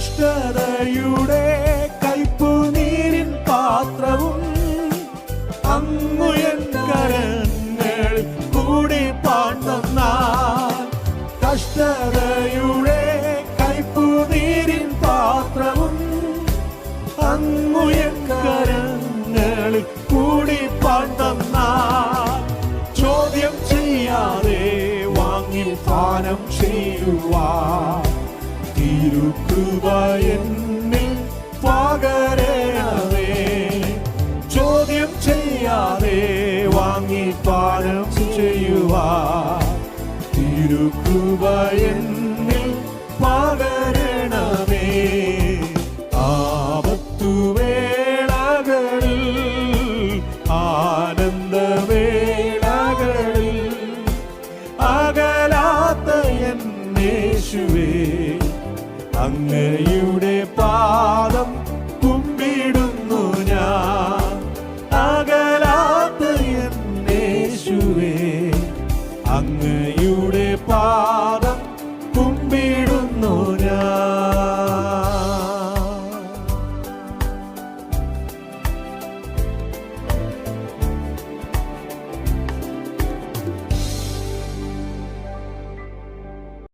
കഷ്ടതയുടെ കൈപ്പുനീരിൻ പാത്രവും അങ്ങുയൻ കരങ്ങൾ കൂടി പാട്ടുന്ന കഷ്ടതയുടെ കൈപ്പുനീരിൻ പാത്രവും അങ്ങുയൻ കരങ്ങൾ കൂടി പാട്ടുന്ന ചോദ്യം ചെയ്യാതെ വാങ്ങി പാനം ചെയ്യുവാ തിരുകൃപ എന്നിൽ പകരണമേ. ചോദ്യം ചെയ്യാതെ വാങ്ങി പാനം ചെയ്യുവാ തിരുകൃപ എന്നിൽ പകരണമേ. ആപത്തുവേളകളിൽ ആനന്ദവേളകളിൽ അകലാത്ത എന്നേശുവേ അങ്ങയുടെ പാദം കുമ്പിടുന്നു ഞാൻ. അകലാത്ത എന്നേശുവേ അങ്ങയുടെ